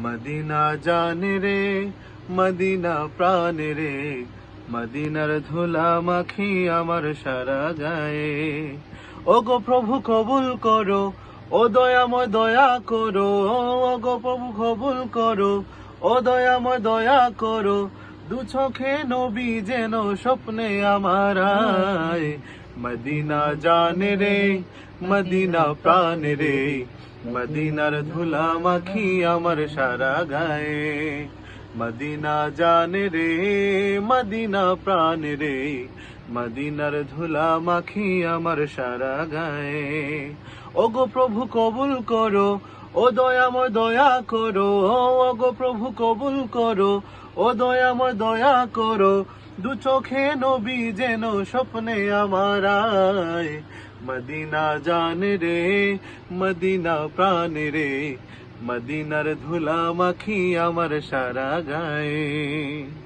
Medina জানে রে, Medina প্রাণ রে। মদিনার ধুলা মাখি আমার সারা গায়ে। ও গো প্রভু কবুল করো, ও দয়াময় দয়া করো ও গো প্রভু কবুল করো, ও দয়াময় দয়া করো। দু চোখে নবী যেন স্বপ্নে আমার মদিনা জান রে, মদিনা প্রাণ রে। মদিনার ধুলা মাখি আমার সারা গায়ে। মদিনা জান রে, মদিনা প্রাণ রে। মদিনার ধুলা মাখি আমার সারা গায়ে। ও গো প্রভু কবুল করো, ও দয়াময় দয়া করো, ও গো প্রভু কবুল করো ও দয়াময় দয়া করো, দু চোখে নবী যেন স্বপ্নে আমার আয়। মদিনা জান রে, মদিনা প্রাণ রে, মদিনার ধুলা মাখি আমার সারা গায়ে।